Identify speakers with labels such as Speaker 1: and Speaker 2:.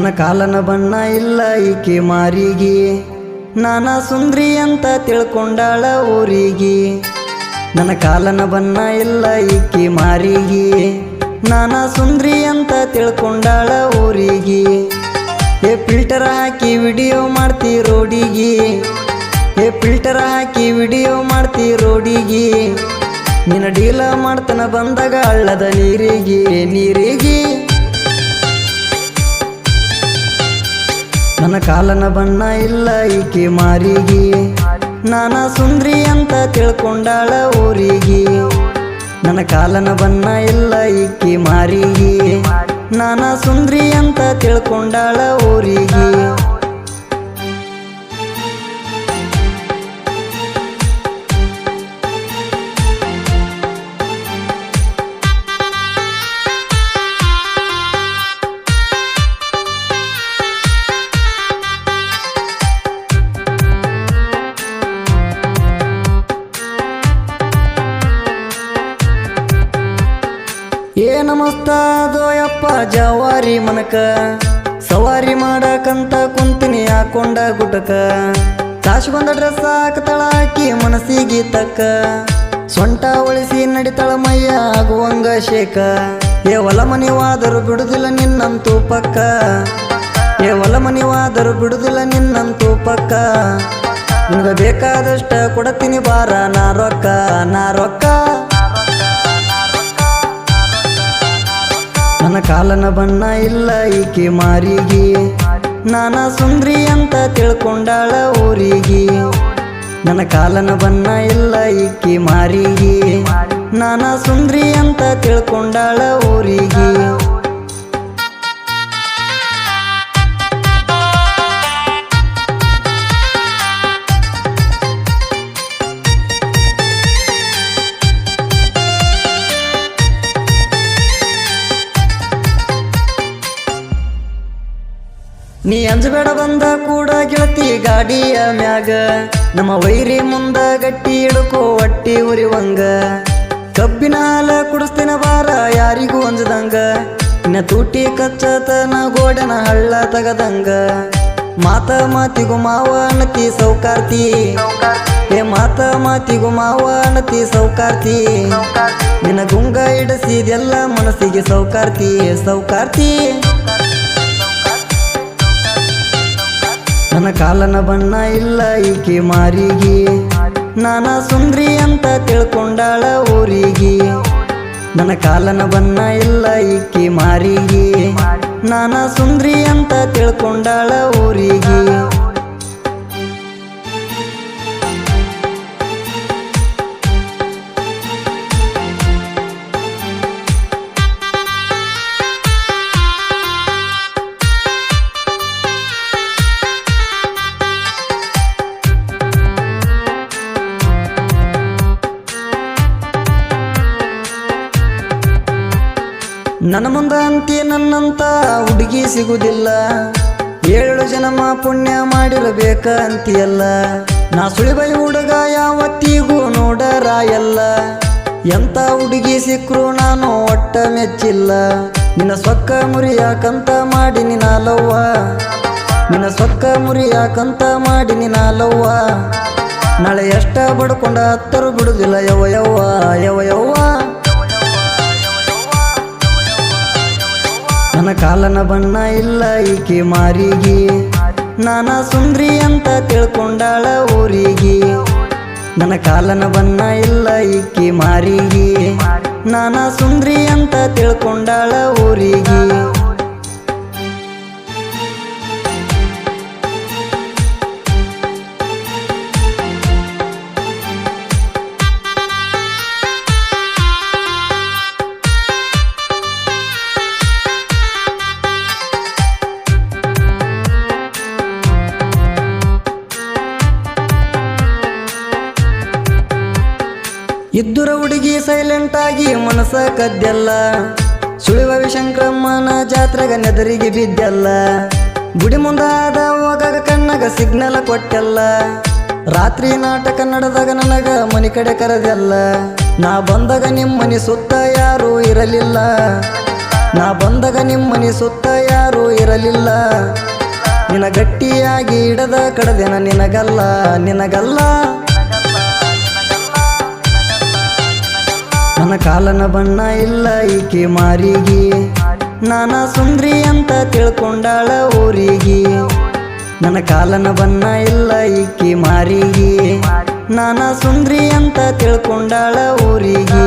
Speaker 1: ನನ್ನ ಕಾಲನ ಬಣ್ಣ ಇಲ್ಲ ಈಕೆ ಮಾರಿಗೆ. ನಾನಾ ಸುಂದ್ರಿ ಅಂತ ತಿಳ್ಕೊಂಡಾಳ ಊರಿಗೆ. ನನ್ನ ಕಾಲನ ಬಣ್ಣ ಇಲ್ಲ ಈಕೆ ಮಾರಿಗೆ. ನಾನಾ ಸುಂದ್ರಿ ಅಂತ ತಿಳ್ಕೊಂಡಾಳ ಊರಿಗೆ. ಏ ಫಿಲ್ಟರ್ ಹಾಕಿ ವಿಡಿಯೋ ಮಾಡ್ತಿ ರೋಡಿಗೆ. ಏ ಫಿಲ್ಟರ್ ಹಾಕಿ ವಿಡಿಯೋ ಮಾಡ್ತಿ ರೋಡಿಗೆ. ನಿನ್ನ ಡೀಲ ಮಾಡ್ತನ ಬಂದಾಗ ಅಳ್ಳದ ನೀರಿಗೆ ನೀರಿಗೆ. ನನ್ನ ಕಾಲನ ಬಣ್ಣ ಇಲ್ಲ, ಈಕೆ ಮಾರಿಗೆ. ನಾನಾ ಸುಂದ್ರಿ ಅಂತ ತಿಳ್ಕೊಂಡಾಳ ಊರಿಗೆ. ನನ್ನ ಕಾಲನ ಬಣ್ಣ ಇಲ್ಲ, ಈಕೆ ಮಾರಿಗೆ. ನಾನಾ ಸುಂದ್ರಿ ಅಂತ ತಿಳ್ಕೊಂಡಾಳ ಊರಿಗೆ. ಏ ನಮಸ್ತಾದೋ ಯಪ್ಪ ಜವಾರಿ ಮನಕ. ಸವಾರಿ ಮಾಡಕಂತ ಕುಂತಿನಿ ಹಾಕೊಂಡ ಗುಟಕ. ಕಾಶ್ ಬಂದ ಡ್ರೆಸ್ ಹಾಕ್ತಳ ಹಾಕಿ ಮನಸ್ಸಿಗೆ ತಕ್ಕ. ಸೊಂಟ ಒಳಿಸಿ ನಡಿತಳ ಮಯ್ಯ ಆಗುವಂಗ ಶೇಖ ಏ ಹೊಲ ಮನೆವಾದರೂ ಬಿಡುದಿಲ್ಲ ನಿನ್ನಂತೂ ಪಕ್ಕ. ಏ ಹೊಲ ಮನೆವಾದರೂ ಬಿಡುದಿಲ್ಲ ನಿನ್ನಂತೂ ಪಕ್ಕ. ನಿನಗ ಬೇಕಾದಷ್ಟ ಕೊಡತೀನಿ ಬಾರ, ನಾ ರೊಕ್ಕ ನಾ ರೊಕ್ಕ. ನನ್ನ ಕಾಲನ ಬಣ್ಣ ಇಲ್ಲ ಈಕೆ ಮಾರಿಗೆ. ನಾನಾ ಸುಂದ್ರಿ ಅಂತ ತಿಳ್ಕೊಂಡಾಳ ಊರಿಗೆ. ನನ್ನ ಕಾಲನ ಬಣ್ಣ ಇಲ್ಲ ಈಕೆ ಮಾರಿಗೆ. ನಾನಾ ಸುಂದ್ರಿ ಅಂತ ತಿಳ್ಕೊಂಡಾಳ ಊರಿಗೆ. ನೀ ಅಂಜಬೇಡ ಬಂದ ಕೂಡ ಗೆಳತಿ ಗಾಡಿಯ ಮ್ಯಾಗ. ನಮ್ಮ ವೈರಿ ಮುಂದ ಗಟ್ಟಿ ಹಿಡ್ಕೋ ಒಟ್ಟಿ ಉರಿವಂಗ. ಕಬ್ಬಿನ ಹಾಲ ಕುಡಿಸ್ತಿನ ಬಾರ ಯಾರಿಗೂ ಅಂಜದಂಗ. ಇನ್ನ ತೂಟಿ ಕಚ್ಚತನ ಗೋಡನ ಹಳ್ಳ ತಗದಂಗ. ಮಾತ ಮಾತಿಗೂ ಮಾವ ಅನತಿ ಸೌಕಾರ್ತಿ. ಏ ಮಾತ ಮಾತಿಗೂ ಮಾವ ಅನತಿ ಸೌಕಾರ್ತಿ. ನಿನ್ನ ಗುಂಗ ಇಡಸಿದೆಲ್ಲ ಮನಸ್ಸಿಗೆ ಸೌಕಾರ್ತಿ ಸೌಕಾರ್ತಿ. ನನ್ನ ಕಾಲನ ಬಣ್ಣ ಇಲ್ಲ, ಈಕೆ ಮಾರಿಗೆ. ನಾನಾ ಸುಂದ್ರಿ ಅಂತ ತಿಳ್ಕೊಂಡಾಳ ಊರಿಗೆ. ನನ್ನ ಕಾಲನ ಬಣ್ಣ ಇಲ್ಲ, ಈಕೆ ಮಾರಿಗೆ. ನಾನಾ ಸುಂದ್ರಿ ಅಂತ ತಿಳ್ಕೊಂಡಾಳ ಊರಿಗೆ. ನನ್ನ ಮುಂದ ಅಂತಿ ನನ್ನಂತ ಹುಡುಗಿ ಸಿಗುವುದಿಲ್ಲ ಏಳು ಜನಮ ಪುಣ್ಯ ಮಾಡಿರಬೇಕ ಅಂತಿಯಲ್ಲ ನಾ ಸುಳಿಬೈ ಹುಡುಗ ಯಾವತ್ತಿಗೂ ನೋಡರಾಯಲ್ಲ. ಎಂತ ಹುಡುಗಿ ಸಿಕ್ಕರು ನಾನು ಒಟ್ಟ ಮೆಚ್ಚಿಲ್ಲ. ನಿನ್ನ ಸೊಕ್ಕ ಮುರಿಯಾಕಂತ ಮಾಡಿ ನಿನ್ನ ಲವ್ವ. ನಿನ್ನ ಸೊಕ್ಕ ಮುರಿಯಾಕಂತ ಮಾಡಿ ನಿನ್ನ ಲವ್ವ. ನಾಳೆ ಎಷ್ಟ ಬಡ್ಕೊಂಡ ಹತ್ತರು ಬಿಡುದಿಲ್ಲ ಯವ ಯವ್ವ ಯವ ಯವ್ವ. ಕಾಲನ ಬಣ್ಣ ಇಲ್ಲ ಈಕೆ ಮಾರಿಗೆ. ನಾನಾ ಸುಂದ್ರಿ ಅಂತ ತಿಳ್ಕೊಂಡಾಳ ಊರಿಗೆ. ನನ್ನ ಕಾಲನ ಬಣ್ಣ ಇಲ್ಲ ಈಕೆ ಮಾರಿಗೆ. ನಾನಾ ಸುಂದ್ರಿ ಅಂತ ತಿಳ್ಕೊಂಡಾಳ ಊರಿಗೆ. ಇದ್ದುರ ಹುಡುಗಿ ಸೈಲೆಂಟ್ ಆಗಿ ಮನಸ ಕದ್ದೆಲ್ಲ ಸುಳಿವ ಶಂಕ್ರಮ್ಮನ ಜಾತ್ರೆಗ ನೆದರಿಗೆ ಬಿದ್ದೆಲ್ಲ. ಗುಡಿ ಮುಂದಾದ ಹೋಗಾಗ ಕಣ್ಣಗ ಸಿಗ್ನಲ್ ಕೊಟ್ಟೆಲ್ಲ. ರಾತ್ರಿ ನಾಟಕ ನಡೆದಾಗ ನನಗ ಮನೆ ಕಡೆ ಕರೆದೆಲ್ಲ. ನಾ ಬಂದಾಗ ನಿಮ್ಮ ಸುತ್ತ ಯಾರೂ ಇರಲಿಲ್ಲ. ನಾ ಬಂದಾಗ ನಿಮ್ಮ ಸುತ್ತ ಯಾರೂ ಯಾರೂ ಇರಲಿಲ್ಲ. ನಿನ ಗಟ್ಟಿಯಾಗಿ ಇಡದ ಕಡದೆನ ನಿನಗಲ್ಲ ನಿನಗಲ್ಲ. ನನ್ನ ಕಾಲನ ಬಣ್ಣ ಇಲ್ಲ ಈಕೆ ಮಾರಿಗೆ. ನಾನ ಸುಂದ್ರಿ ಅಂತ ತಿಳ್ಕೊಂಡಾಳ ಊರಿಗೆ. ನನ್ನ ಕಾಲನ ಬಣ್ಣ ಇಲ್ಲ ಈಕೆ ಮಾರಿಗೆ. ನಾನ ಸುಂದ್ರಿ ಅಂತ ತಿಳ್ಕೊಂಡಾಳ ಊರಿಗೆ.